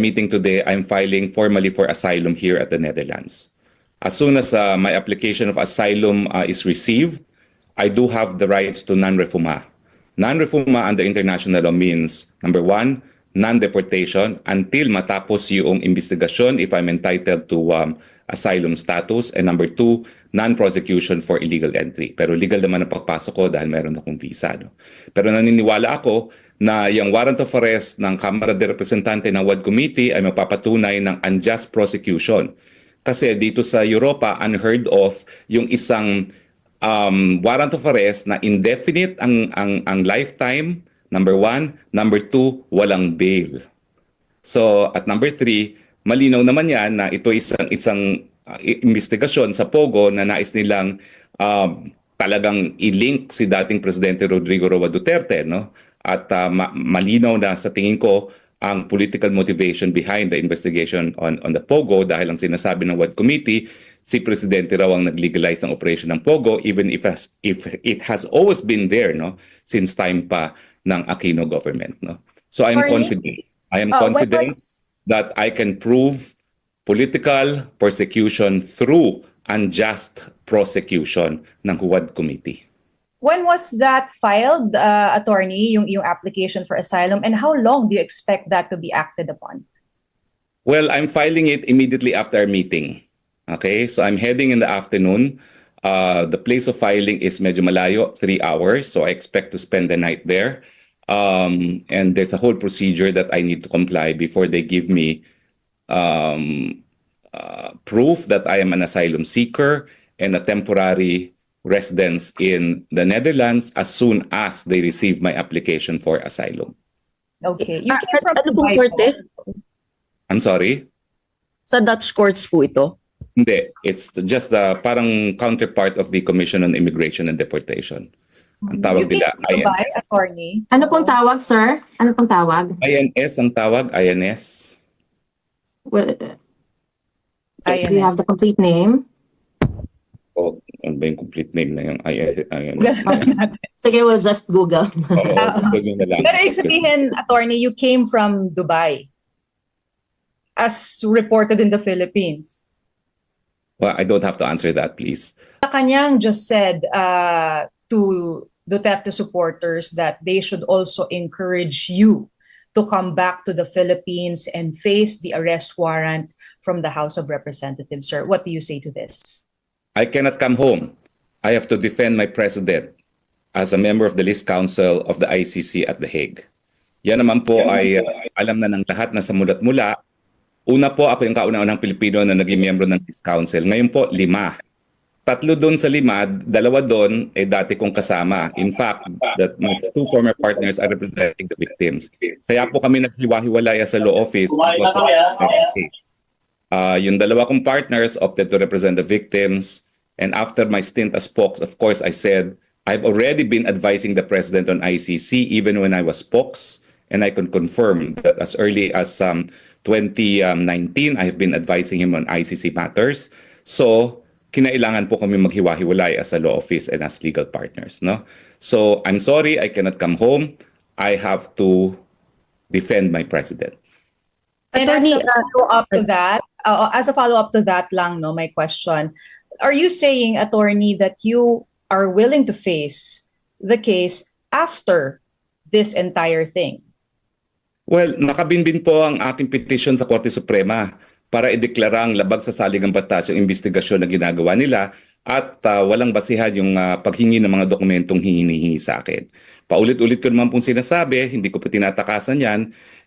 meeting today, I'm filing formally for asylum here at the Netherlands. As soon as uh, my application of asylum uh, is received, I do have the rights to non-refuma. Non-refuma under international law means, number one, non-deportation until matapos yung investigasyon if I'm entitled to um, asylum status. And number two, non-prosecution for illegal entry. Pero legal naman ang pagpasok ko dahil meron akong visa. No? Pero naniniwala ako na yung warrant of arrest ng Kamara de Representante ng WAD Committee ay mapapatunay ng unjust prosecution. Kasi dito sa Europa, unheard of yung isang um, warrant of arrest na indefinite ang, ang, ang lifetime, number one. Number two, walang bail. So, at number three, malinaw naman yan na ito isang, isang uh, investigasyon sa Pogo na nais nilang um, talagang i-link si dating Presidente Rodrigo Roa Duterte, no? At uh, ma- malinaw na sa tingin ko ang political motivation behind the investigation on on the Pogo dahil ang sinasabi ng WAD committee si presidente raw ang nag-legalize ng operation ng Pogo even if has, if it has always been there no since time pa ng Aquino government no so I'm Attorney? confident I am Uh, confident was- that I can prove political persecution through unjust prosecution ng WAD committee When was that filed, uh, attorney, yung, yung application for asylum, and how long do you expect that to be acted upon? Well, I'm filing it immediately after our meeting. Okay, so I'm heading in the afternoon. Uh, the place of filing is medyo malayo, three hours. So I expect to spend the night there. Um, and there's a whole procedure that I need to comply before they give me um, uh, proof that I am an asylum seeker and a temporary residence in the Netherlands as soon as they receive my application for asylum. Okay. You Ah, came from ano pong Dubai korte? po. I'm sorry? Sa Dutch courts po ito. Hindi, it's just the parang counterpart of the Commission on Immigration and Deportation. Ang You tawag came nila from Dubai, INS. attorney. Ano pong tawag, sir? Ano pong tawag? INS ang tawag, INS. Well, Ayan do you have the complete name? O, ano ba yung complete name na yung INS? Sige, we'll just Google. Oo, Google nyo na lang. Pero ibig sabihin, attorney, you came from Dubai as reported in the Philippines. Well, I don't have to answer that, please. Kanyang just said uh, to Duterte supporters that they should also encourage you to come back to the Philippines and face the arrest warrant from the House of Representatives. Sir, what do you say to this? I cannot come home. I have to defend my president as a member of the list council of the ICC at The Hague. Yan naman po ay uh, alam na ng lahat na sa mulat mula. Una po ako yung kauna-unang Pilipino na naging miyembro ng list council. Ngayon po, lima. Tatlo doon sa lima, dalawa doon ay dati kong kasama. In fact, that my two former partners are representing the victims. Kaya po kami naghiwa-hiwalaya sa law office. Kumain na kami, ah. identity. Uh, yung dalawa kong partners opted to represent the victims. And after my stint as spokes, of course, I said, I've already been advising the president on ICC even when I was spokes. And I can confirm that as early as um, 2019, I have been advising him on ICC matters. So, kinailangan po kami maghiwa-hiwalay as a law office and as legal partners. No? So, I'm sorry, I cannot come home. I have to defend my president. And as a follow-up to that, uh, as a follow-up to that lang, no, my question, are you saying, attorney, that you are willing to face the case after this entire thing? Well, nakabinbin po ang aking petition sa Korte Suprema para ideklara ang labag sa saligang batas yung investigasyon na ginagawa nila at uh, walang basihan yung uh, paghingi ng mga dokumentong hinihingi sa akin. Paulit-ulit ko naman pong sinasabi, hindi ko po tinatakasan yan.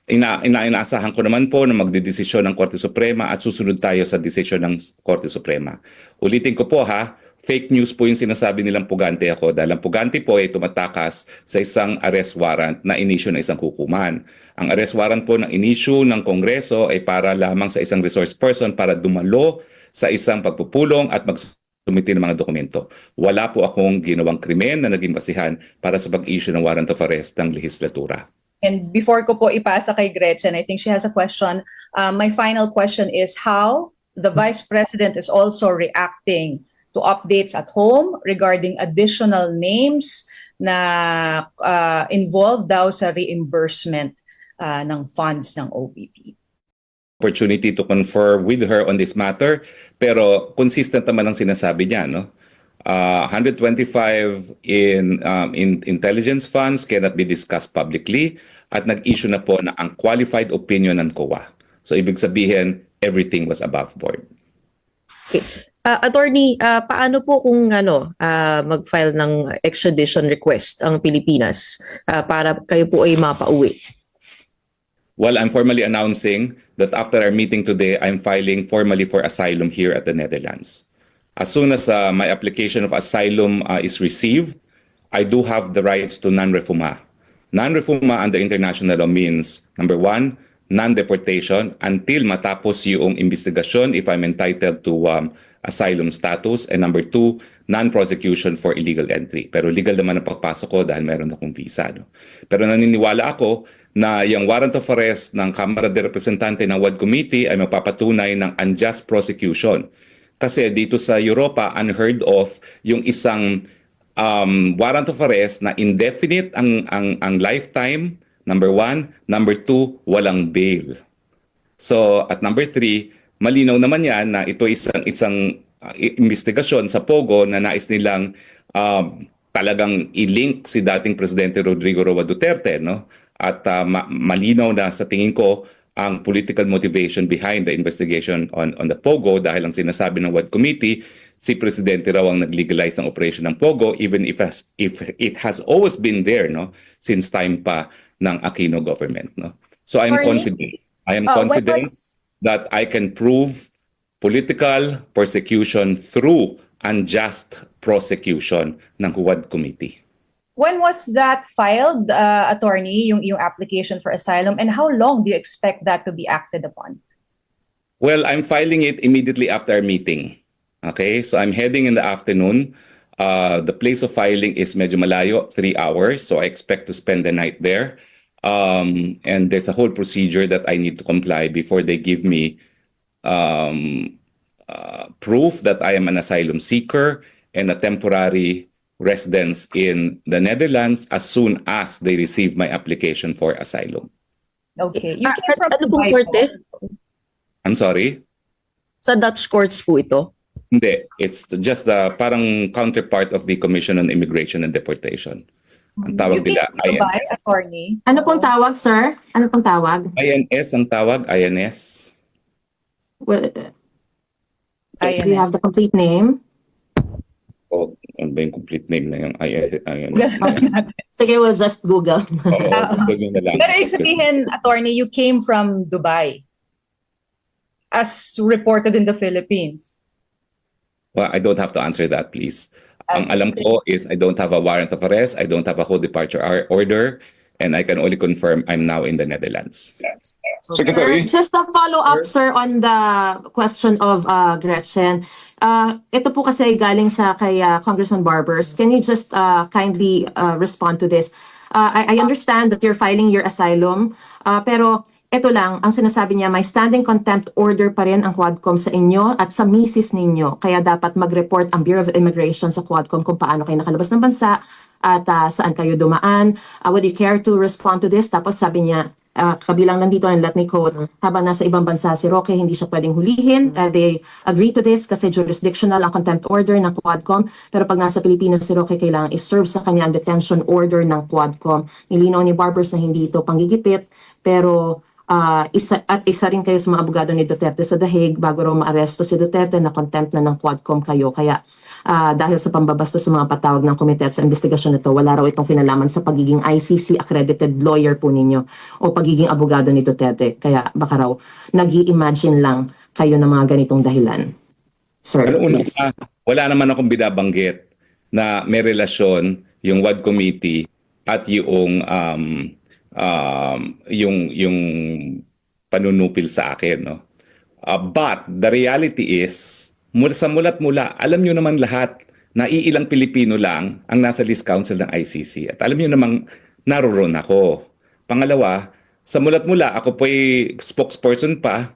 Ina, ina, inaasahan ko naman po na magdedesisyon ng Korte Suprema at susunod tayo sa desisyon ng Korte Suprema. Ulitin ko po ha, fake news po yung sinasabi nilang pugante ako dahil ang pugante po ay tumatakas sa isang arrest warrant na inisyo ng isang hukuman. Ang arrest warrant po ng inisyo ng Kongreso ay para lamang sa isang resource person para dumalo sa isang pagpupulong at magsumiti ng mga dokumento. Wala po akong ginawang krimen na naging basihan para sa pag-issue ng warrant of arrest ng lehislatura. And before ko po ipasa kay Gretchen, I think she has a question. Uh, my final question is how the Vice President is also reacting to updates at home regarding additional names na uh, involved daw sa reimbursement uh, ng funds ng OPP. opportunity to confer with her on this matter. Pero consistent naman ang sinasabi niya, no? Uh, 125 in, um, in intelligence funds cannot be discussed publicly at nag-issue na po na ang qualified opinion ng COA. So ibig sabihin, everything was above board. Ah, attorney, ah, paano po kung ano, ah, mag-file ng extradition request ang Pilipinas ah, para kayo po ay mapauwi? Well, I'm formally announcing that after our meeting today, I'm filing formally for asylum here at the Netherlands. As soon as uh, my application of asylum uh, is received, I do have the rights to non-refuma. Non-refuma under international law means, number one, non-deportation until matapos yung investigasyon if I'm entitled to um, asylum status. And number two, non-prosecution for illegal entry. Pero legal naman ang pagpasok ko dahil meron akong visa. No? Pero naniniwala ako na yung warrant of arrest ng Kamara de Representante ng WAD Committee ay mapapatunay ng unjust prosecution. Kasi dito sa Europa, unheard of yung isang um, warrant of arrest na indefinite ang, ang, ang lifetime, number one. Number two, walang bail. So, at number three, malinaw naman yan na ito isang isang uh, investigasyon sa Pogo na nais nilang um, talagang i-link si dating presidente Rodrigo Roa Duterte, no? At uh, ma- malinaw na sa tingin ko ang political motivation behind the investigation on on the Pogo dahil ang sinasabi ng WAD committee si presidente raw ang nag-legalize ng operation ng Pogo even if has, if it has always been there no since time pa ng Aquino government no so I'm Attorney? confident I am when confident was- that I can prove political persecution through unjust prosecution ng Huwad Committee. When was that filed, uh, attorney, yung, yung application for asylum, and how long do you expect that to be acted upon? Well, I'm filing it immediately after our meeting. Okay, so I'm heading in the afternoon. Uh, the place of filing is medyo malayo, three hours, so I expect to spend the night there. Um, and there's a whole procedure that I need to comply before they give me um, uh, proof that I am an asylum seeker and a temporary residence in the Netherlands as soon as they receive my application for asylum. Okay. You Ah, came from ano pong Dubai korte? I'm sorry? Sa Dutch courts po ito? Hindi, it's just the parang counterpart of the Commission on Immigration and Deportation. Ang tawag You came nila from Dubai, INS. attorney. Ano pong tawag, sir? Ano pong tawag? INS ang tawag, INS. Well, do you INS. have the complete name? O, ano ba yung complete name na yung INS? Sige, we'll just Google. Oo, Google na lang. Pero ibig sabihin, attorney, you came from Dubai as reported in the Philippines. Well, I don't have to answer that, please. Ang alam ko is I don't have a warrant of arrest, I don't have a whole departure ar- order, and I can only confirm I'm now in the Netherlands. Secretary, Just a follow-up, sir, on the question of uh, Gretchen. Uh, ito po kasi galing sa kay uh, Congressman Barbers. Can you just uh, kindly uh, respond to this? Uh, I, I understand that you're filing your asylum, uh, pero ito lang, ang sinasabi niya, may standing contempt order pa rin ang Quadcom sa inyo at sa misis ninyo. Kaya dapat mag-report ang Bureau of Immigration sa Quadcom kung paano kayo nakalabas ng bansa at uh, saan kayo dumaan. Uh, would you care to respond to this? Tapos sabi niya, uh, kabilang lang dito, and let me quote, habang nasa ibang bansa si Roque, hindi siya pwedeng hulihin. Uh, they agree to this kasi jurisdictional ang contempt order ng Quadcom. Pero pag nasa Pilipinas si Roque, kailangan i-serve sa kanya ang detention order ng Quadcom. Nilinaw ni Barbers na hindi ito panggigipit, pero ah, isa, at isa rin kayo sa mga abogado ni Duterte sa Dahig bago raw maaresto si Duterte na contempt na ng Quadcom kayo. Kaya ah, dahil sa pambabastos sa mga patawag ng komite at sa investigasyon nito, wala raw itong kinalaman sa pagiging ICC accredited lawyer po ninyo o pagiging abogado ni Duterte. Kaya baka raw nag imagine lang kayo ng mga ganitong dahilan. Sir, Ano una pa, wala naman akong binabanggit na may relasyon yung WAD committee at yung um, um, yung yung panunupil sa akin no. Uh, but the reality is mula sa mulat mula alam niyo naman lahat na iilang Pilipino lang ang nasa list council ng ICC at alam niyo namang naroon ako. Pangalawa, sa mulat mula ako po ay spokesperson pa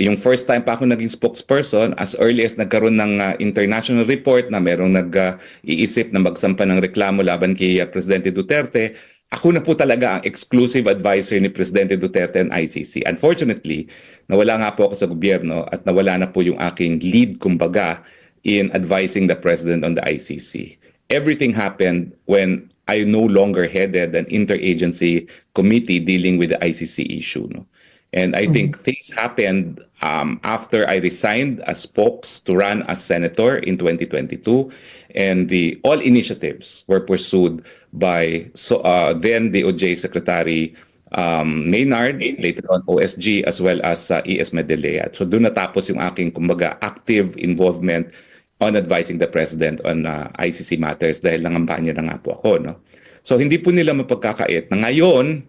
yung first time pa ako naging spokesperson as early as nagkaroon ng uh, international report na merong nag-iisip na magsampa ng reklamo laban kay uh, Presidente Duterte ako na po talaga ang exclusive advisor ni Presidente Duterte and ICC. Unfortunately, nawala nga po ako sa gobyerno at nawala na po yung aking lead, kumbaga, in advising the President on the ICC. Everything happened when I no longer headed an interagency committee dealing with the ICC issue. No? And I think things happened um, after I resigned as spokes to run as senator in 2022, and the all initiatives were pursued by so uh, then DOJ Secretary um, Maynard, later on OSG, as well as uh, ES Medelea. So doon natapos yung aking kumbaga active involvement on advising the president on uh, ICC matters dahil nangampanya na nga po ako. No? So hindi po nila mapagkakait na ngayon,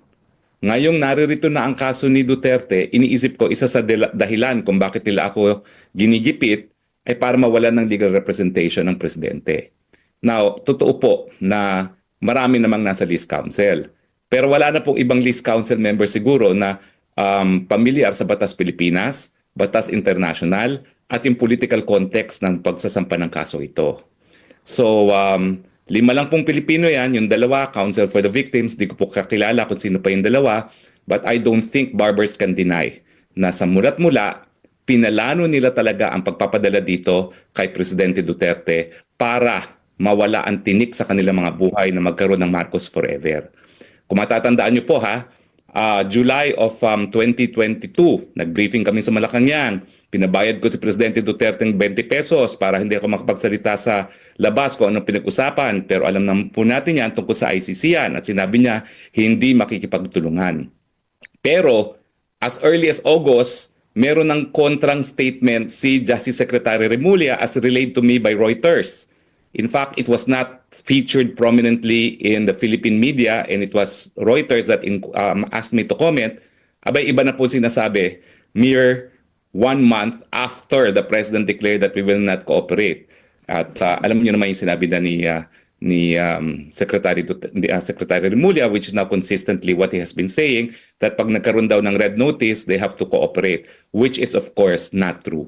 ngayong naririto na ang kaso ni Duterte, iniisip ko isa sa dahilan kung bakit nila ako ginigipit ay para mawalan ng legal representation ng presidente. Now, totoo po na marami namang nasa list council. Pero wala na pong ibang list council member siguro na um, pamilyar sa Batas Pilipinas, Batas International, at yung political context ng pagsasampa ng kaso ito. So, um, lima lang pong Pilipino yan, yung dalawa, Counsel for the Victims, di ko po kakilala kung sino pa yung dalawa, but I don't think barbers can deny na sa mulat mula, pinalano nila talaga ang pagpapadala dito kay Presidente Duterte para mawala ang tinik sa kanilang mga buhay na magkaroon ng Marcos Forever. Kung matatandaan niyo po ha, ah, July of um, 2022, nag-briefing kami sa Malacanang. Pinabayad ko si Presidente Duterte ng 20 pesos para hindi ako makapagsalita sa labas kung anong pinag-usapan. Pero alam naman po natin yan tungkol sa ICC yan. At sinabi niya, hindi makikipagtulungan. Pero as early as August, meron ng kontrang statement si Justice Secretary Remulla as relayed to me by Reuters. In fact, it was not featured prominently in the Philippine media and it was Reuters that in, um, asked me to comment. Abay, iba na po sinasabi, mere one month after the President declared that we will not cooperate. At uh, alam niyo naman yung sinabi na ni, uh, ni um, Secretary, Dut- uh, Secretary Remulla, which is now consistently what he has been saying, that pag nagkaroon daw ng red notice, they have to cooperate, which is of course not true.